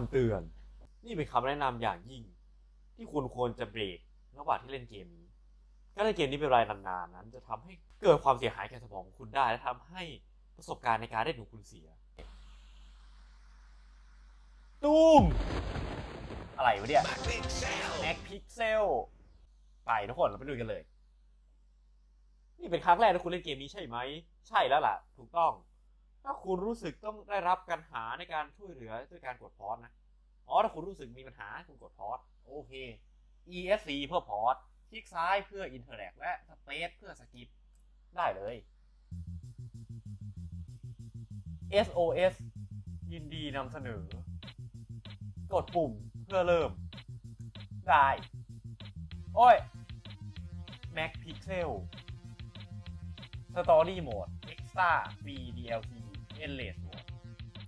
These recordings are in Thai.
ำเตือน นี่เป็นคำแนะนำอย่างยิ่ง ที่คุณควรจะเบรกระหว่างที่เล่นเกมนี้ การเล่นเกมนี้เป็นเวลานานๆนั้น จะทำให้เกิดความเสียหายแก่สมองของคุณได้ และทำให้ประสบการณ์ในการเล่นของคุณเสีย ตูม อะไรวะเนี่ยแม็กพิกเซล ไปทุกคนเราไปดูกันเลย นี่เป็นครั้งแรกที่คุณเล่นเกมนี้ใช่ไหม ใช่แล้วล่ะ ถูกต้อง ถ้าคุณรู้สึกต้องได้รับการหาในการช่วยเหลือด้วยการกดพอสนะอ๋อถ้าคุณรู้สึกมีปัญหาคุณกดพอสโอเค ESC เพื่อพอสคลิกซ้ายเพื่อ Interact และ Space เพื่อสกิปได้เลย SOS ยินดีนำเสนอ กดปุ่มเพื่อเริ่ม ได้ โอ้ย Mac Pixel Story Mode Extra Free DLC Endless Mode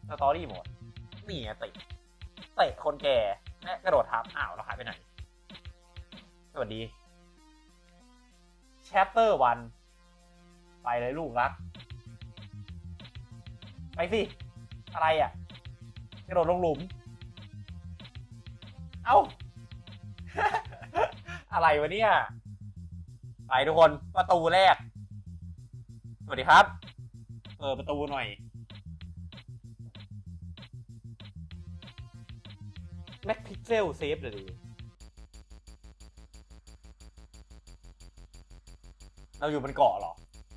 Story Mode นี่ไงเตะเตะคนแก่และกระโดดทับอ้าวเราหายไปไหน สวัสดี Chapter 1ไปเลยลูกรัก ไปสิ อะไรอะ กระโดดลงหลุม เอ้า อะไรวะเนี่ย ไปทุกคนประตูแรก สวัสดีครับ เปิดประตูหน่อย ม็กพิกเซลเซฟเลย เราอยู่บนเกาะเหรอ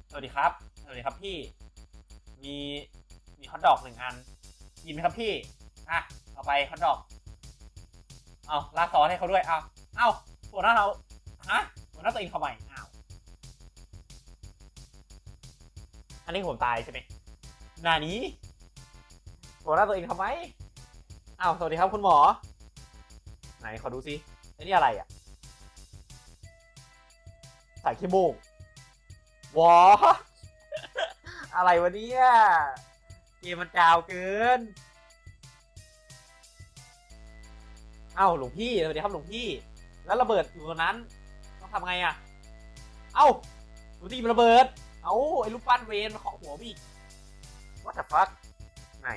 สวัสดีครับ สวัสดีครับพี่ มีมีฮอทดอกหนึ่งอัน กินไหมครับพี่ อะ เอาไปฮอทดอก เอาลาซอสให้เขาด้วย เอาเอาหัวหน้าเราฮะหัวหน้าตัวเองทำไมอ้าวอันนี้ผมตายใช่ไหมหนานี้หัวหน้าตัวเองทำไมอ้าวสวัสดีครับคุณหมอ ไหนขอดูซิไอ้นี่อะไรอะใส่ขี้มูกวออะไรวะเนี่ยเกมมันจาวเกิน เอ้าหลวงพี่สวัสดีครับหลวงพี่ แล้วระเบิดอยู่ตรงนั้น ต้องทำไงอะ เอ้าหลวงพี่มันระเบิด เอ้าไอ้ลูกปั้นเวนมาเคาะหัวพี่ What the fuck ไหน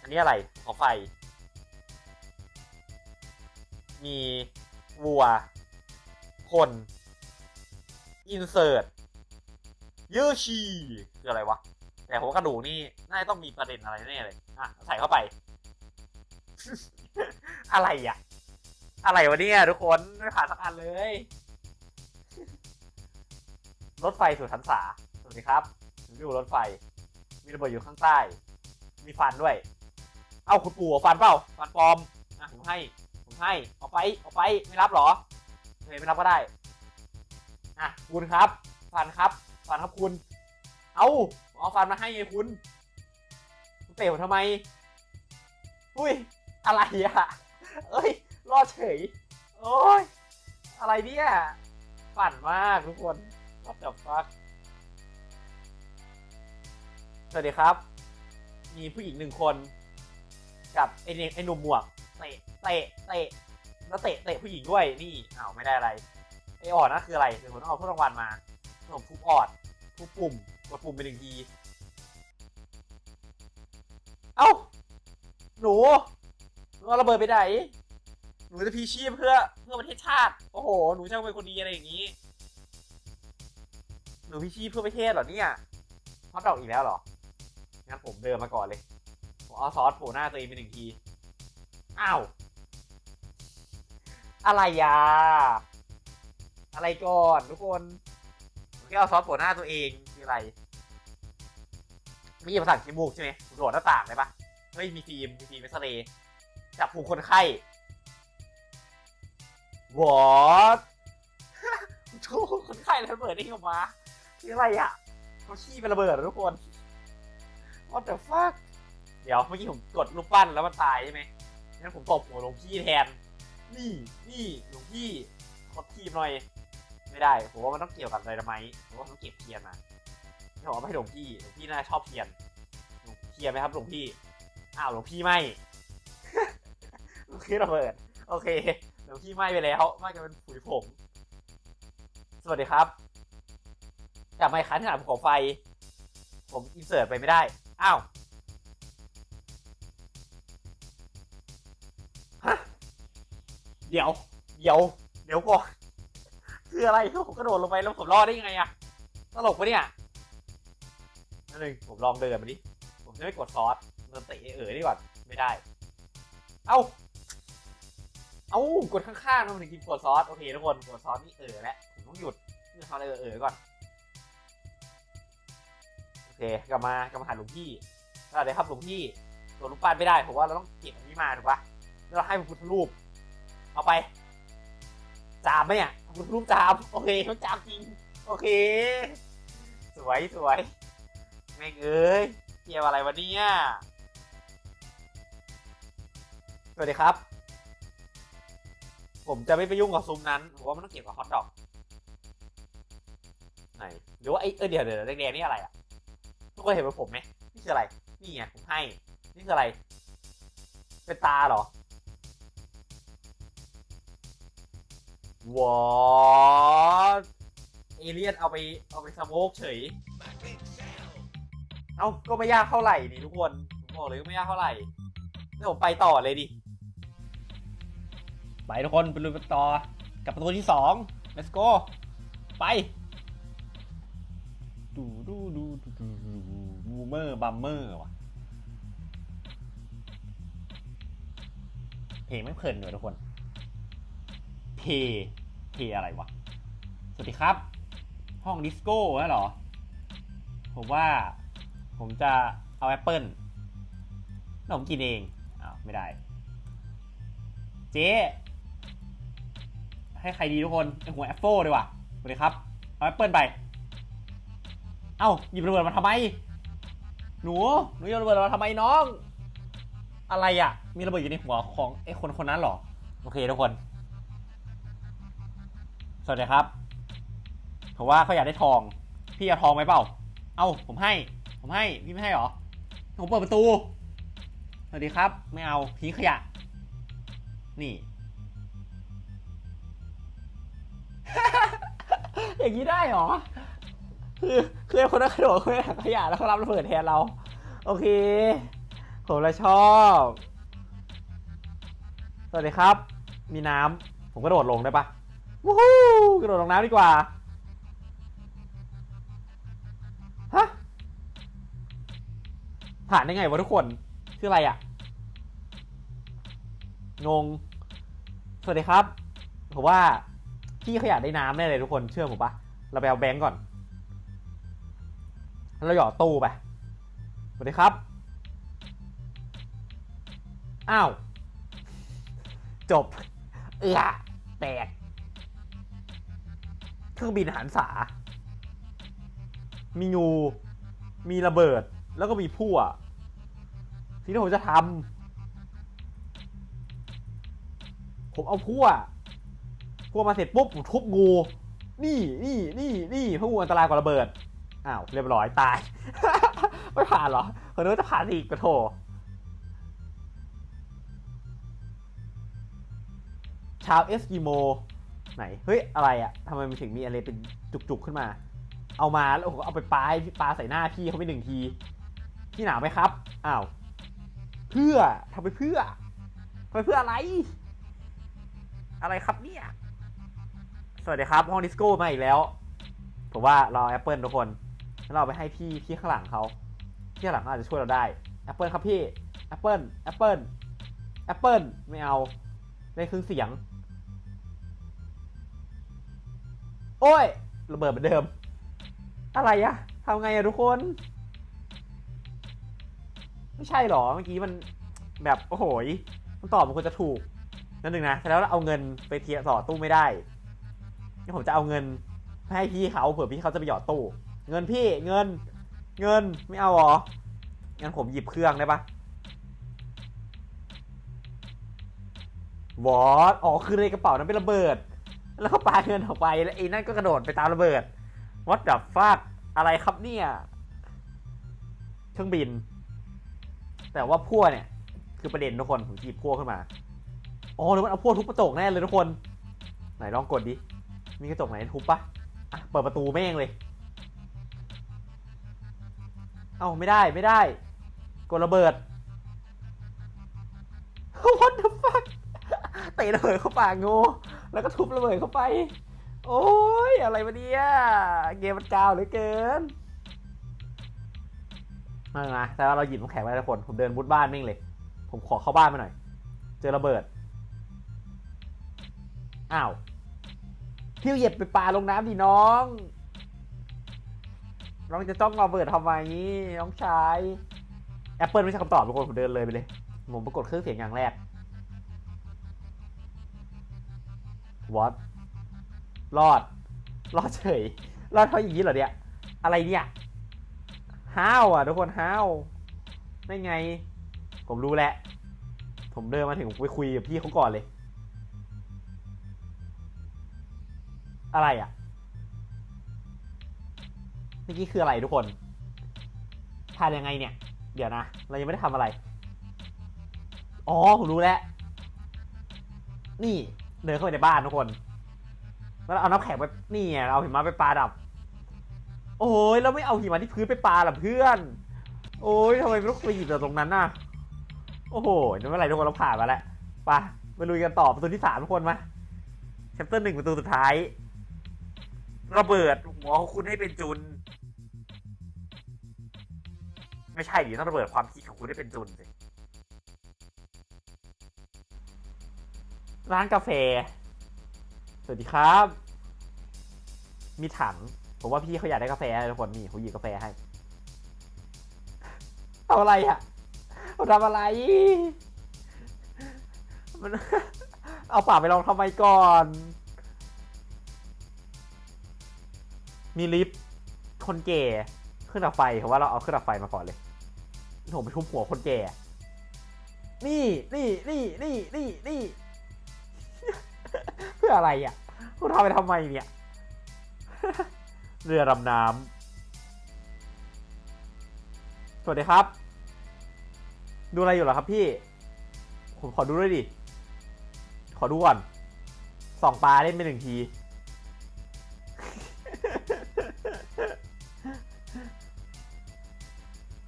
อันนี้อะไรขอไฟ มีวัว คนอินเสิร์ตเยอชีคืออะไรวะ แต่ผมว่ากระดูกนี่น่าจะต้องมีประเด็นอะไรแน่เลย อะ ใส่เข้าไป อะไรอะ อะไรวะเนี่ยทุกคน ไม่ผ่านสักอันเลย รถไฟสู่ทันสาสวัสดีครับผมอยู่รถไฟ มีระเบิดอยู่ข้างใต้ มีฟันด้วย เอ้าคุณปู่ฟันเปล่า ฟันปลอม อะผมให้ ผมให้เอาไปเอาไปไม่รับเหรอโอเคไม่รับก็ได้อะคุณครับฟันครับฟันครับคุณ เอาเอาฟันมาให้ไงคุณคุณเตะผมทำไมอุ้ยอะไรอะเอ้ยรอดเฉยโอ้ยอะไรเนี่ยปั่นมากทุกคน What the fuck สวัสดีครับ มีผู้หญิงหนึ่งคน กับไอ้เนไอ้หนุ่มหมวก เตะเตะเตะแล้วเตะเตะผู้หญิงด้วยนี่อ้าวไม่ได้อะไรไอ้ออดนั่นคืออะไรเดี๋ยวผมต้องเอาพวกรางวัลมาผมทุบออดทุบปุ่มกดปุ่มไปหนึ่งทีเอ้าหนูหนูเอาระเบิดไปไหนหนูจะพีชีพเพื่อเพื่อประเทศชาติโอ้โหหนูช่างเป็นคนดีอะไรอย่างนี้หนูพีชีพเพื่อประเทศเหรอเนี่ยฮอตดอกอีกแล้วเหรองั้นผมเดินมาก่อนเลยผมเอาซอสโผล่หน้าตัวเองไปหนึ่งที อ้าว อะไรยา อะไรก่อนทุกคนแค่เอาซอสโผล่หน้าตัวเองคืออะไร มีภาษาขี้มูกใช่ไหมโดดหน้าต่างเลยปะเฮ้ยมีฟิล์มมีฟิล์มเอ็กซเรย์จับผูกคนไข้วอทชูคนไข้แล้วระเบิดได้ออกมาคืออะไรอะเขาขี้เป็นระเบิดทุกคน What the fuck เดี๋ยวเมื่อกี้ผมกดรูปปั้นแล้วมันตายใช่ไหม งั้นผมตบหัวหลวงพี่แทน นี่นี่หลวงพี่ขอทีมหน่อย ไม่ได้ผมว่ามันต้องเกี่ยวกับอะไรทำไมผมว่ามันต้องเก็บเทียนมาผมเอาไปให้หลวงพี่หลวงพี่น่าจะชอบเทียนหลวงเทียนไหมครับหลวงพี่อ้าวหลวงพี่ไม่หลวงพี่ระเบิด โอเคหลวงพี่ไม้ไปแล้วไม้กันเป็นผุยผงสวัสดีครับจากไมค์คันขนาดผมขอไฟ ผมอินเสิร์ตไปไม่ได้ อ้าว เดี๋ยว เดี๋ยว เดี๋ยวก่อน คืออะไรผมกระโดดลงไปแล้วผมรอดได้ยังไงอะตลกปะเนี่ยนั่นหนึ่งผมลองเดินมาดิ ผมจะไม่กดซอสมันเตะเอ๋อดีกว่า ไม่ได้ เอ้า เอ้ากดข้างๆมันถึงกินกดซอส โอเคทุกคน กดซอสนี่เอ๋อแล้วผมต้องหยุดนี่ทำอะไรเอ๋อก่อน โอเค กลับมากลับมาหาหลวงพี่เดี๋ยวครับหลวงพี่ตัวรูปปั้นไม่ได้ ผมว่าเราต้องเก็บอันนี้มาถูกปะเราให้พระพุทธรูป เอาไปจามไหมอะพระพุทธรูปจาม โอเคเขาจามจริง โอเค สวยสวยแม่งเอ้ยเกี่ยวอะไรวะเนี่ยสวัสดีครับ ผมจะไม่ไปยุ่งกับซุ้มนั้นผมว่ามันต้องเกี่ยวกับฮอตดอกไหนหรือว่าไอ้เออเดี๋ยวเดี๋ยวแดงๆนี่อะไรอะทุกคนเห็นเป็นผมไหมนี่คืออะไร นี่ไงผมให้ นี่คืออะไร เป็นตาเหรอ วอทเอเลียนเอาไปเอาไปสโมกเฉย เอ้าก็ไม่ยากเท่าไหร่นี่ทุกคนผมบอกเลยก็ไม่ยากเท่าไหร่นี่ผมไปต่อเลยดิ ไปทุกคนไปลุยกันต่อ กับประตูที่สอง let's go ไป ดูดูดูดูดูดูบูมเมอร์บัมเมอร์ว่ะ เพลงไม่เพลินเลยทุกคน เพเพอะไรวะ สวัสดีครับ ห้องดิสโก้นะเหรอ ผมว่าผมจะเอาแอปเปิลแล้วผมกินเองอ้าวไม่ได้ เจ๊ให้ใครดีทุกคนไอหัวแอปเปิลดีกว่าสวัสดีครับ เอาแอปเปิลไป เอ้าหยิบระเบิดมาทำไม หนูหนูหยิบระเบิดมาทำไมน้อง อะไรอะ มีระเบิดอยู่ในหัวของไอ้คนคนนั้นหรอ โอเคทุกคน สวัสดีครับผมว่าเขาอยากได้ทอง พี่เอาทองไหมเปล่า เอ้า ผมให้ ผมให้ พี่ไม่ให้เหรอ ผมเปิดประตู สวัสดีครับ ไม่เอาทิ้งขยะ นี่ อย่างนี้ได้เหรอ คือคือคนนั้นกระโดดเขาไปในขยะแล้วเขารับระเบิดแทนเรา โอเค ผมละชอบ สวัสดีครับ มีน้ำ ผมกระโดดลงได้ปะ วู้ฮู้กระโดดลงน้ำดีกว่า ฮะ ผ่านได้ไงวะทุกคน คืออะไรอะงง สวัสดีครับ ผมว่าพี่เขาอยากได้น้ำแน่เลยทุกคนเชื่อผมปะเราไปเอาแบงก์ก่อน เราหยอดตู้ไป สวัสดีครับ อ้าว จบ เอือแตก เครื่องบินหันษา มีงู มีระเบิด แล้วก็มีพั่วสิ่งที่ผมจะทำผมเอาพั่วพั่วมาเสร็จปุ๊บผมทุบงู นี่นี่นี่นี่พราะงูอันตรายกว่าระเบิด อ้าว เรียบร้อยตาย ไม่ผ่านเหรอคนนึกว่าจะผ่านอีกกระโถชาวเอสกิโม ไหน เฮ้ย อะไรอะทำไมมันถึงมีอะไรเป็นจุกๆขึ้นมา เอามาแล้วผมก็เอาไปปาปาใส่หน้าพี่เขาไปหนึ่งที พี่หนาวไหมครับ อ้าว เพื่อทำไปเพื่อทำไปเพื่ออะไร อะไรครับเนี่ย สวัสดีครับ ห้องดิสโก้มาอีกแล้ว ผมว่าเราแอปเปิลทุกคนแล้วเราเอาไปให้พี่พี่ข้างหลังเขาพี่ข้างหลังเขาอาจจะช่วยเราได้แอปเปิลครับพี่แอปเปิลแอปเปิลแอปเปิลไม่เอาได้ครึ่งเสียง โอ้ยระเบิดเหมือนเดิม อะไรอะทำไงอะทุกคน ไม่ใช่หรอเมื่อกี้มันแบบโอ้โหยมันตอบมันควรจะถูก นั่นหนึ่งนะแล้วเอาเงินไปเทียสอดตู้ไม่ได้งั้นผมจะเอาเงินให้พี่เขาเผื่อพี่เขาจะไปหยอดตู้ เงินพี่เงิน เงินไม่เอาหรองั้นผมหยิบเครื่องได้ปะวอตอ๋อคือในกระเป๋านั้นเป็นระเบิด แล้วเขาปาเงินออกไปแล้วไอ้นั่นก็กระโดดไปตามระเบิด What the fuck อะไรครับเนี่ยเครื่องบิน แต่ว่าพั่วเนี่ย คือประเด็นทุกคนผมหยิบพั่วขึ้นมาอ๋อหรือมันเอาพั่วทุบกระจกแน่เลยทุกคน ไหนลองกดดิมีกระจกไหนทุบปะอะเปิดประตูแม่งเลย เอ้าไม่ได้ไม่ได้ กดระเบิด What the fuck เตะระเบิดเข้าปากงู แล้วก็ทุบระเบิดเข้าไป โอ้ยอะไรวะเนี่ยเกมมันกาวเหลือเกินมามาแต่ว่าเราหยิบน้ำแข็งไว้ทุกคน ผมเดินมุดบ้านมิ่งเลย ผมขอเข้าบ้านมาหน่อย เจอระเบิด อ้าวพี่เหยียบไปปลาลงน้ำดิน้อง น้องจะจ้องระเบิดทำไมน้องชายแอปเปิลไม่ใช่คำตอบทุกคนผมเดินเลยไปเลย ผมปรากฏเครื่องเสียงอย่างแรก วอตรอด รอดเฉย รอดเพราะอย่างนี้เหรอเนี่ย อะไรเนี่ยห้าวอะทุกคนห้าวได้ไง ผมรู้แหละ ผมเดินมาถึงผมไปคุยกับพี่เขาก่อนเลย อะไรอะเมื่อกี้คืออะไรทุกคนทานยังไงเนี่ย เดี๋ยวนะ เรายังไม่ได้ทำอะไร อ๋อ ผมรู้แล้ว นี่ เดินเข้าไปในบ้านทุกคน แล้วเอาน้ำแข็งไปนี่ไงเอาหิมะไปปาดับ โอ้ยแล้วไม่เอาหิมะที่พื้นไปปาล่ะเพื่อน โอ้ยทำไมไม่ต้องไปหยิบจากตรงนั้นน่ะ โอ้โหไม่เป็นไรทุกคนเราผ่านมาแล้วไปไปลุยกันต่อประตูที่สามทุกคนมาแชปเตอร์หนึ่งประตูสุดท้ายระเบิดหัวของคุณให้เป็นจุน ไม่ใช่ดิต้องระเบิดความคิดของคุณให้เป็นจุนสิ ร้านกาแฟ สวัสดีครับ มีถัง ผมว่าพี่เขาอยากได้กาแฟทุกคนนี่เขาหยิบกาแฟให้ทำอะไรอะเขาทำอะไร มัน เอาปากไปลองทำไมก่อน มีลิฟต์คนแก่เครื่องดับไฟผมว่าเราเอาเครื่องดับไฟมาก่อนเลยผมไปทุบหัวคนแก่ นี่ นี่ นี่ นี่ นี่ นี่ ออะไรอะคุณทำไปทำไมเนี่ย เรือดำน้ำสวัสดีครับ ดูอะไรอยู่เหรอครับพี่ ผมขอดูด้วยดิ ขอดูก่อนส่องปลาเล่นไปหนึ่งที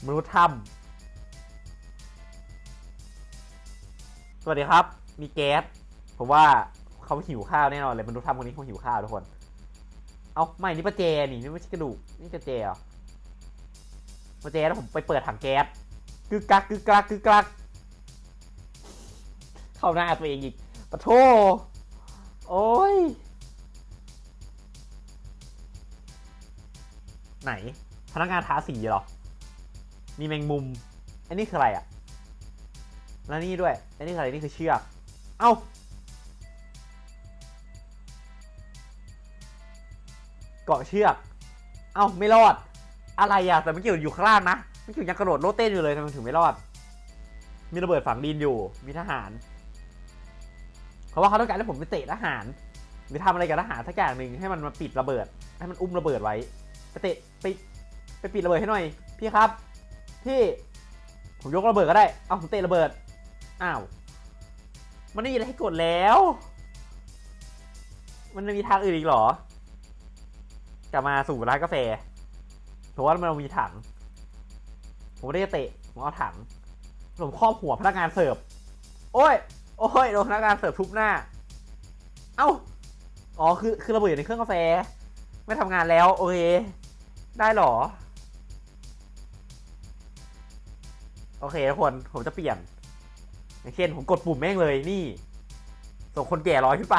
มนุษย์ถ้ำสวัสดีครับ มีแก๊ส ผมว่า เขาหิวข้าวแน่นอนเลยมนุษย์ถ้ำคนนี้เขาหิวข้าวทุกคน เอาไม่นี่ประแจนี่นี่ไม่ใช่กระดูกนี่ประแจเหรอประแจแล้วผมไปเปิดถังแก๊สกึกกักกึกกักกึกกักเข้าหน้าตัวเองอีกปะโทโอ้ยไหน พนักงานทาสีเหรอ มีแมงมุม อันนี้คืออะไรอะ แล้วนี่ด้วย อันนี้คืออะไร นี่คือเชือก เอ้า เกาะเชือก เอ้าไม่รอด อะไรอะแต่เมื่อกี้อยู่ข้างล่างนะเมื่อกี้ยังกระโดดโลดเต้นอยู่เลยทำไมถึงไม่รอด มีระเบิดฝังดินอยู่ มีทหารเพราะว่าเขาต้องการให้ผมไปเตะทหาร หรือทำอะไรกับทหารสักอย่างหนึ่งให้มันมาปิดระเบิด ให้มันอุ้มระเบิดไว้ไปเตะไปไปปิดระเบิดให้หน่อย พี่ครับ พี่ผมยกระเบิดก็ได้ เอาผมเตะระเบิด อ้าว มันไม่มีอะไรให้กดแล้ว มันจะมีทางอื่นอีกหรอ กลับมาสู่ร้านกาแฟเพราะว่ามันมีถัง ผมไม่ได้จะเตะผมเอาถังผมครอบหัวพนักงานเสิร์ฟ โอ้ย โอ้ย โดนพนักงานเสิร์ฟทุบหน้า เอ้า อ๋อ คือ คือระเบิดอยู่ในเครื่องกาแฟ ไม่ทำงานแล้ว โอเค ได้หรอ โอเคทุกคน ผมจะเปลี่ยน อย่างเช่น ผมกดปุ่มแม่งเลย นี่ ส่งคนแก่ลอยขึ้นไป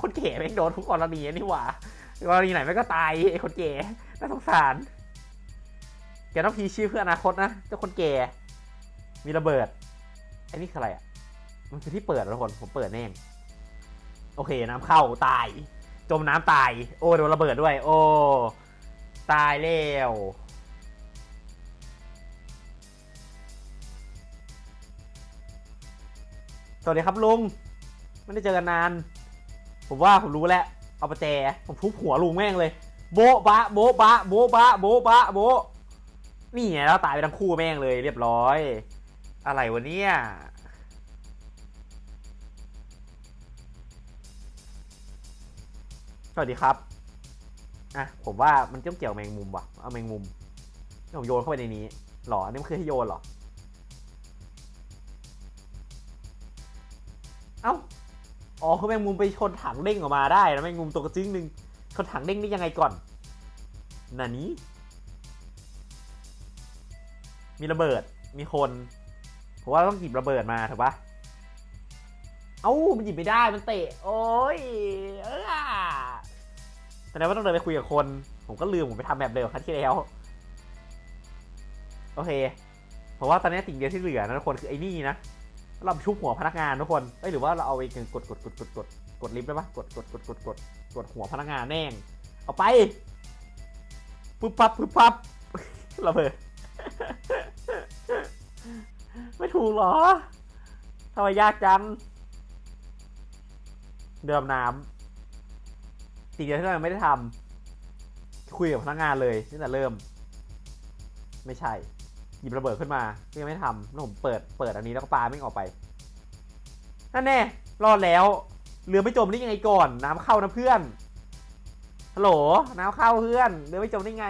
คนแก่แม่งโดนทุกกรณีนี่หว่า กรณีไหนแม่ก็ตายไอ้คนแก่น่าสงสาร แกต้องพีชีพเพื่ออนาคตนะเจ้าคนแก่ มีระเบิดไอ้นี่คืออะไรอะ มันคือที่เปิดอะทุกคนผมเปิดแน่งโอเคน้ำเข้าตาย จมน้ำตาย โอ้โดนระเบิดด้วย โอ้ ตายแล้วสวัสดีครับลุง ไม่ได้เจอกันนาน ผมว่าผมรู้แล้ว เอาประแจผมทุบหัวลุงแม่งเลย โบ๊ะบะโบ๊ะบะโบ๊ะบะโบ๊ะบะโบ๊ะนี่ไงแล้วตายไปทั้งคู่แม่งเลย เรียบร้อย อะไรวะเนี่ยสวัสดีครับ อะ ผมว่ามันเกี่ยวเกี่ยวแมงมุมว่ะ เอาแมงมุมผมโยนเข้าไปในนี้หรออันนี่มันคือให้โยนหรอ เอ้า อ๋อคือแมงมุมไปชนถังเด้งออกมาได้นะแมงมุมตัวกระจึงหนึ่งชนถังเด้งได้ยังไงก่อนนานี้ มีระเบิดมีคนผมว่าต้องหยิบระเบิดมาถูกปะเอ้ามันหยิบไม่ได้มันเตะ โอ้ยเออแสดงว่าต้องเดินไปคุยกับคน ผมก็ลืมผมไปทำแบบเดิมครั้งที่แล้ว โอเค เพราะว่าตอนนี้สิ่งเดียวที่เหลือนะทุกคนคือไอ้นี่นะ เราชุบหัวพนักงานทุกคนเอ้ยหรือว่าเราเอาไปกดกดกดกดกดกดลิฟต์ได้ปะกดกดกดกดกดกดหัวพนักงานแน่งเอาไปปึ๊บปั๊บปึ๊บปั๊บระเบิดไม่ถูกหรอทำไมยากจังเดิมน้ำสิ่งเดียวที่เราไม่ได้ทำคุยกับพนักงานเลยตั้งแต่เริ่ม ไม่ใช่ หยิบระเบิดขึ้นมาก็ยังไม่ทำแล้วผมเปิดเปิดอันนี้แล้วก็ปาไม่งออกไปนั่นแน่รอดแล้วเรือไม่จมได้ยังไงก่อน น้ำเข้านะเพื่อนฮัลโหลน้ำเข้าเพื่อนเรือไม่จมได้ไง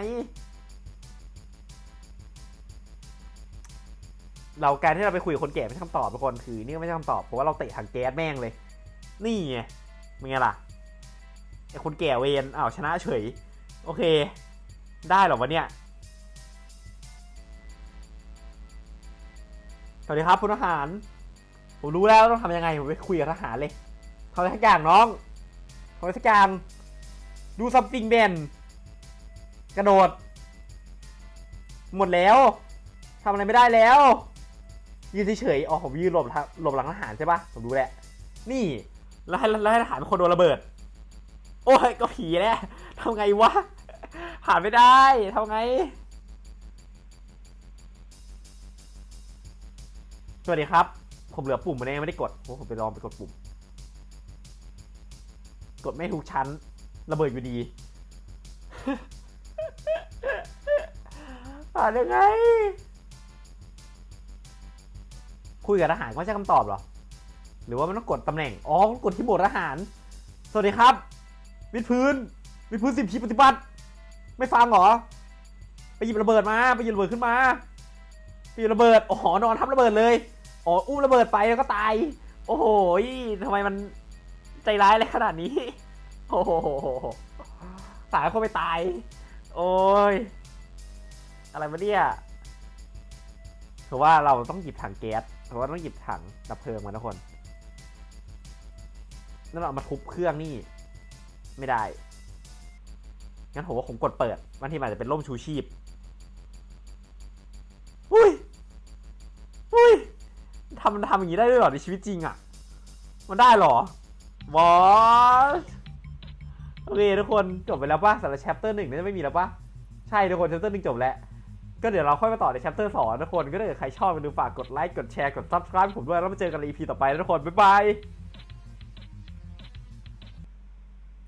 เราการที่เราไปคุยกับคนแก่ไม่ใช่คำตอบทุกคนคือนี่ก็ไม่ใช่คำตอบเพราะว่าเราเตะถังแก๊สแม่งเลย นี่ไงเป็นไงล่ะไอ้คนแก่เวนอ้าวชนะเฉย โอเค ได้หรอวะเนี่ย สวัสดีครับคุณทหาร ผมรู้แล้วต้องทำยังไง ผมไปคุยกับทหารเลยทำอะไรสักอย่างน้องทำอะไรสักอย่างดูซัมติงเบนกระโดด หมดแล้วทำอะไรไม่ได้แล้ว ยืนเฉยๆอ๋อผมยืนหลบหลบหลังทหารใช่ปะผมรู้แหละ นี่แล้วให้แล้วให้ทหารเป็นคนโดนระเบิด โอ้ยก็ผีแหละทำไงวะผ่านไม่ได้ทำไง สวัสดีครับ ผมเหลือปุ่มมาเนี่ยไม่ได้กดผมไปลองไปกดปุ่ม กดไม่ถูกชั้น ระเบิดอยู่ดีผ่านยังไง คุยกับทหารก็ใช่คำตอบเหรอ หรือว่ามันต้องกดตำแหน่ง อ๋อ กดที่โหมดทหาร สวัสดีครับ วิดพื้น วิดพื้นสิบทีปฏิบัติ ไม่ฟังเหรอ ไปหยิบระเบิดมา ไปหยิบระเบิดขึ้นมา ไปหยิบระเบิด อ๋อ นอนทับระเบิดเลย อ๋ออุ้มระเบิดไปแล้วก็ตาย โอ้โหทำไมมันใจร้ายเลยขนาดนี้ โอ้โหตายคนไปตาย โอ้ย อะไรมาเนี่ยคือว่าเราต้องหยิบถังแก๊สหรือว่าต้องหยิบถังดับเพลิงมาทุกคนแล้วเรามาทุบเครื่องนี่ ไม่ได้ งั้นผมว่าผมกดเปิดบางทีมันอาจจะเป็นร่มชูชีพ อุ้ย อุ้ยทำทำอย่างนี้ได้ด้วยหรอในชีวิตจริงอะ่ะ มันได้หรอบอสโอเคทุกคนจบไปแล้วป่ะสำหรับ chapter หนึ่งน่าจะไม่มีแล้วป่ะ ใช่ทุกคนแชปเตอร์หนึ่งจบแล้ว ก็เดี๋ยวเราค่อยมาต่อในแชปเตอร์สองทุกคนก็ถ้าเกิดใครชอบไปดูฝากกดไลค์กดแชร์กดซับสไครป์ผมด้วยแล้วมาเจอกันใน EP ต่อไปนะทุกคนบ๊ายบาย